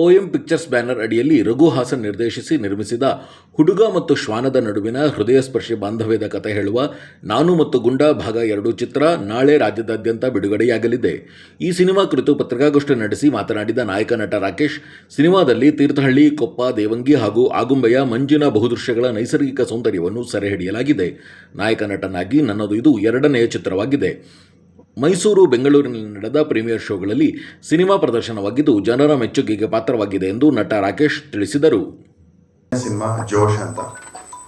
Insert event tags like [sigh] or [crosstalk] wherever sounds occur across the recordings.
Poem pictures banner ಅಡಿಯಲ್ಲಿ ರಘು ಹಾಸನ್ ನಿರ್ದೇಶಿಸಿ ನಿರ್ಮಿಸಿದ ಹುಡುಗ ಮತ್ತು ಶ್ವಾನದ ನಡುವಿನ ಹೃದಯಸ್ಪರ್ಶಿ ಬಾಂಧವ್ಯದ ಕಥೆ ಹೇಳುವ ನಾನು ಮತ್ತು ಗುಂಡ ಭಾಗ ಎರಡು ಚಿತ್ರ ನಾಳೆ ರಾಜ್ಯದಾದ್ಯಂತ ಬಿಡುಗಡೆಯಾಗಲಿದೆ. ಈ ಸಿನಿಮಾ ಕುರಿತು ಪತ್ರಿಕಾಗೋಷ್ಠಿ ನಡೆಸಿ ಮಾತನಾಡಿದ ನಾಯಕ ನಟ ರಾಕೇಶ್, ಸಿನಿಮಾದಲ್ಲಿ ತೀರ್ಥಹಳ್ಳಿ, ಕೊಪ್ಪ, ದೇವಂಗಿ ಹಾಗೂ ಆಗುಂಬೆಯ ಮಂಜಿನ ಬಹುದೃಶ್ಯಗಳ ನೈಸರ್ಗಿಕ ಸೌಂದರ್ಯವನ್ನು ಸೆರೆಹಿಡಿಯಲಾಗಿದೆ. ನಾಯಕ ನಟನಾಗಿ ನನ್ನದು ಇದು ಎರಡನೆಯ ಚಿತ್ರವಾಗಿದೆ. ಮೈಸೂರು, ಬೆಂಗಳೂರಿನಲ್ಲಿ ನಡೆದ ಪ್ರೀಮಿಯರ್ ಶೋಗಳಲ್ಲಿ ಸಿನಿಮಾ ಪ್ರದರ್ಶನವಾಗಿದ್ದು ಜನರ ಮೆಚ್ಚುಗೆಗೆ ಪಾತ್ರವಾಗಿದೆ ಎಂದು ನಟ ರಾಕೇಶ್ ತಿಳಿಸಿದರು. ಸಿನಿಮಾ ಜೋಶ್ ಅಂತ.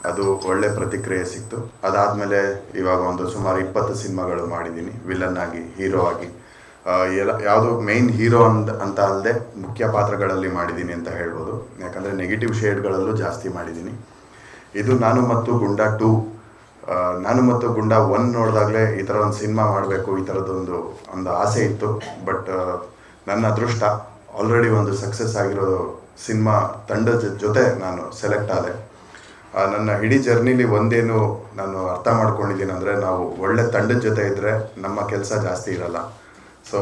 ಅದು ಒಳ್ಳೆ ಪ್ರತಿಕ್ರಿಯೆ ಸಿಕ್ತು. ಅದಾದಮೇಲೆ ಇವಾಗ ಒಂದು ಸುಮಾರು ಇಪ್ಪತ್ತು ಸಿನಿಮಾಗಳು ಮಾಡಿದ್ದೀನಿ ವಿಲನ್ ಆಗಿ ಹೀರೋ ಆಗಿ. ಎಲ್ಲ, ಯಾವುದು ಮೇನ್ ಹೀರೋ ಅಂತ ಅಂತ ಅಲ್ಲದೆ ಮುಖ್ಯ ಪಾತ್ರಗಳಲ್ಲಿ ಮಾಡಿದ್ದೀನಿ ಅಂತ ಹೇಳ್ಬೋದು. ಯಾಕಂದರೆ ನೆಗೆಟಿವ್ ಶೇಡ್ಗಳಲ್ಲೂ ಜಾಸ್ತಿ ಮಾಡಿದ್ದೀನಿ. ಇದು ನಾನು ಮತ್ತು ಗುಂಡಾ ಟೂ ನಾನು ಮತ್ತು ಗುಂಡಾ ಒನ್ ನೋಡಿದಾಗಲೇ ಈ ಥರ ಒಂದು ಸಿನಿಮಾ ಮಾಡಬೇಕು, ಈ ಥರದ್ದೊಂದು ಒಂದು ಆಸೆ ಇತ್ತು. ಬಟ್ ನನ್ನ ಅದೃಷ್ಟ ಆಲ್ರೆಡಿ ಒಂದು ಸಕ್ಸಸ್ ಆಗಿರೋ ಸಿನಿಮಾ ತಂಡದ ಜೊತೆ ನಾನು ಸೆಲೆಕ್ಟ್ ಆದೆ. ನನ್ನ ಇಡೀ ಜರ್ನಿಲಿ ಒಂದೇನು ನಾನು ಅರ್ಥ ಮಾಡ್ಕೊಂಡಿದ್ದೀನಿ ಅಂದರೆ ನಾವು ಒಳ್ಳೆ ತಂಡದ ಜೊತೆ ಇದ್ದರೆ ನಮ್ಮ ಕೆಲಸ ಜಾಸ್ತಿ ಇರಲ್ಲ. ಸೊ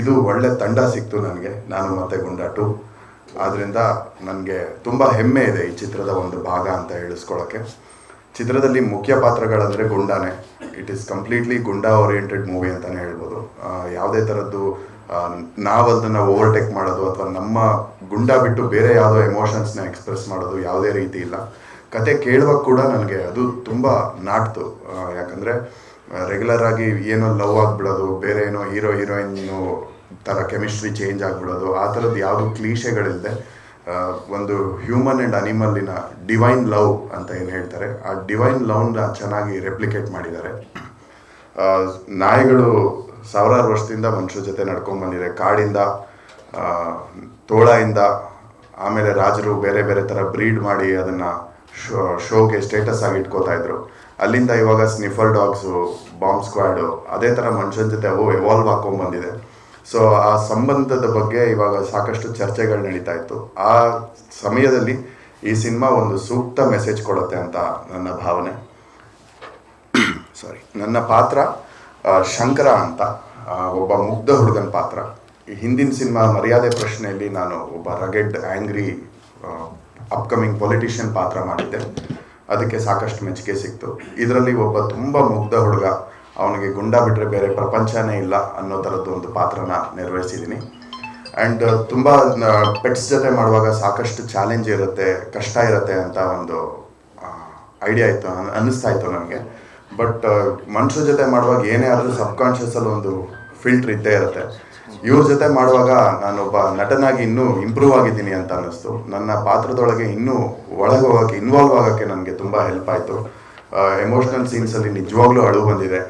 ಇದು ಒಳ್ಳೆ ತಂಡ ಸಿಕ್ತು ನನಗೆ, ನಾನು ಮತ್ತೆ ಗುಂಡಾ ಟು. ಆದ್ದರಿಂದ ನನಗೆ ತುಂಬ ಹೆಮ್ಮೆ ಇದೆ ಈ ಚಿತ್ರದ ಒಂದು ಭಾಗ ಅಂತ ಹೇಳಿಸ್ಕೊಳ್ಳೋಕ್ಕೆ ಚಿತ್ರದಲ್ಲಿ ಮುಖ್ಯ ಪಾತ್ರಗಳಂದರೆ ಗುಂಡಾನೆ. It is completely goonda oriented movie ಅಂತಲೇ ಹೇಳ್ಬೋದು. ಯಾವುದೇ ಥರದ್ದು ನಾವು ಅದನ್ನು ಓವರ್ಟೇಕ್ ಮಾಡೋದು ಅಥವಾ ನಮ್ಮ ಗುಂಡಾ ಬಿಟ್ಟು ಬೇರೆ ಯಾವುದೋ ಎಮೋಷನ್ಸ್ನ ಎಕ್ಸ್ಪ್ರೆಸ್ ಮಾಡೋದು ಯಾವುದೇ ರೀತಿ ಇಲ್ಲ. ಕತೆ ಕೇಳುವಾಗ ಕೂಡ ನನಗೆ ಅದು ತುಂಬ ನಾಟ್ತು ಯಾಕಂದರೆ ರೆಗ್ಯುಲರ್ ಆಗಿ ಏನೋ ಲವ್ ಆಗಿಬಿಡೋದು, ಬೇರೆ ಏನೋ ಹೀರೋ ಹೀರೋಯಿನ್ನು ಥರ ಕೆಮಿಸ್ಟ್ರಿ ಚೇಂಜ್ ಆಗಿಬಿಡೋದು, ಆ ಥರದ್ದು ಯಾವುದು ಕ್ಲೀಶೆಗಳಿಲ್ಲದೆ ಒಂದು ಹ್ಯೂಮನ್ ಆ್ಯಂಡ್ ಅನಿಮಲ್ಲಿನ ಡಿವೈನ್ ಲವ್ ಅಂತ ಏನು ಹೇಳ್ತಾರೆ, ಆ ಡಿವೈನ್ ಲವ್ನ ಚೆನ್ನಾಗಿ ರೆಪ್ಲಿಕೇಟ್ ಮಾಡಿದ್ದಾರೆ. ನಾಯಿಗಳು ಸಾವಿರಾರು ವರ್ಷದಿಂದ ಮನುಷ್ಯರ ಜೊತೆ ನಡ್ಕೊಂಡ್ ಬಂದಿದೆ. ಕಾಡಿಂದ ತೋಳಯಿಂದ, ಆಮೇಲೆ ರಾಜರು ಬೇರೆ ಬೇರೆ ಥರ ಬ್ರೀಡ್ ಮಾಡಿ ಅದನ್ನು ಶೋ, ಶೋಗೆ ಸ್ಟೇಟಸ್ ಆಗಿ ಇಟ್ಕೋತಾ ಇದ್ರು. ಅಲ್ಲಿಂದ ಇವಾಗ ಸ್ನಿಫರ್ ಡಾಗ್ಸು ಬಾಂಬ್ ಸ್ಕ್ವಾಡು ಅದೇ ಥರ ಮನುಷ್ಯನ ಜೊತೆ ಅವು ಎವಾಲ್ವ್ ಹಾಕೊಂಡ್ ಬಂದಿದೆ. ಸೊ ಆ ಸಂಬಂಧದ ಬಗ್ಗೆ ಇವಾಗ ಸಾಕಷ್ಟು ಚರ್ಚೆಗಳು ನಡೀತಾ ಇತ್ತು. ಆ ಸಮಯದಲ್ಲಿ ಈ ಸಿನಿಮಾ ಒಂದು ಸೂಕ್ತ ಮೆಸೇಜ್ ಕೊಡುತ್ತೆ ಅಂತ ನನ್ನ ಭಾವನೆ. [clears throat] ಸಾರಿ ನನ್ನ ಪಾತ್ರ ಶಂಕರ ಅಂತ ಒಬ್ಬ ಮುಗ್ಧ ಹುಡುಗನ ಪಾತ್ರ. ಹಿಂದಿನ ಸಿನಿಮಾ ಮರ್ಯಾದೆ ಪ್ರಶ್ನೆಯಲ್ಲಿ ನಾನು ಒಬ್ಬ ರಗೆಡ್ ಆ್ಯಂಗ್ರಿ ಅಪ್ಕಮಿಂಗ್ ಪೊಲಿಟಿಷಿಯನ್ ಪಾತ್ರ ಮಾಡಿದ್ದೆ. ಅದಕ್ಕೆ ಸಾಕಷ್ಟು ಮೆಚ್ಚುಗೆ ಸಿಕ್ತು. ಇದರಲ್ಲಿ ಒಬ್ಬ ತುಂಬ ಮುಗ್ಧ ಹುಡುಗ ಅವನಿಗೆ ಗುಂಡ ಬಿಟ್ಟರೆ ಬೇರೆ ಪ್ರಪಂಚನೇ ಇಲ್ಲ ಅನ್ನೋ ಥರದ್ದು ಒಂದು ಪಾತ್ರನ ನಿರ್ವಹಿಸಿದ್ದೀನಿ. ಆ್ಯಂಡ್ ತುಂಬ ಪೆಟ್ಸ್ ಜೊತೆ ಮಾಡುವಾಗ ಸಾಕಷ್ಟು ಚಾಲೆಂಜ್ ಇರುತ್ತೆ, ಕಷ್ಟ ಇರುತ್ತೆ ಅಂತ ಒಂದು ಐಡಿಯಾ ಇತ್ತು, ಅನ್- ಅನ್ನಿಸ್ತಾ ಇತ್ತು ನನಗೆ. ಬಟ್ ಮನುಷ್ಯರ ಜೊತೆ ಮಾಡುವಾಗ ಏನೇ ಆದರೂ ಸಬ್ಕಾನ್ಷಿಯಸಲ್ಲಿ ಒಂದು ಫಿಲ್ಟ್ರ್ ಇದ್ದೇ ಇರುತ್ತೆ. ಇವ್ರ ಜೊತೆ ಮಾಡುವಾಗ ನಾನೊಬ್ಬ ನಟನಾಗಿ ಇನ್ನೂ ಇಂಪ್ರೂವ್ ಆಗಿದ್ದೀನಿ ಅಂತ ಅನ್ನಿಸ್ತು. ನನ್ನ ಪಾತ್ರದೊಳಗೆ ಇನ್ನೂ ಒಳಗೆ ಹೋಗೋಕ್ಕೆ ಇನ್ವಾಲ್ವ್ ಆಗೋಕ್ಕೆ ನನಗೆ ತುಂಬ ಹೆಲ್ಪ್ ಆಯಿತು. ಎಮೋಷ್ನಲ್ ಸೀನ್ಸಲ್ಲಿ ನಿಜವಾಗ್ಲೂ ಅಳು ಬಂದಿದೆ.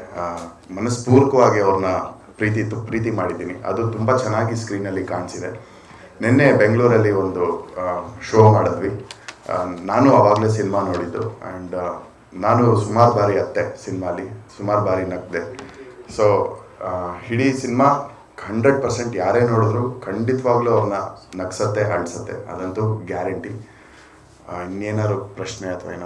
ಮನಸ್ಪೂರ್ವಕವಾಗಿ ಅವ್ರನ್ನ ಪ್ರೀತಿ ಪ್ರೀತಿ ಮಾಡಿದ್ದೀನಿ. ಅದು ತುಂಬ ಚೆನ್ನಾಗಿ ಸ್ಕ್ರೀನಲ್ಲಿ ಕಾಣಿಸಿದೆ. ನಿನ್ನೆ ಬೆಂಗಳೂರಲ್ಲಿ ಒಂದು ಶೋ ಮಾಡಿದ್ವಿ. ನಾನು ಆವಾಗಲೇ ಸಿನಿಮಾ ನೋಡಿದ್ದು. ಆ್ಯಂಡ್ ನಾನು ಸುಮಾರು ಬಾರಿ ಅತ್ತೆ ಸಿನಿಮಾಲಿ ಸುಮಾರು ಬಾರಿ ನಗ್ದೆ. ಸೊ ಇಡೀ ಸಿನಿಮಾ ಹಂಡ್ರೆಡ್ ಪರ್ಸೆಂಟ್ ಯಾರೇ ನೋಡಿದ್ರು ಖಂಡಿತವಾಗ್ಲೂ ಅವ್ರನ್ನ ನಗ್ಸತ್ತೆ, ಅಳ್ಸತ್ತೆ. ಅದಂತೂ ಗ್ಯಾರಂಟಿ ಇನ್ನೇನಾದ್ರು ಪ್ರಶ್ನೆ ಅಥವಾ ಏನಾದ್ರು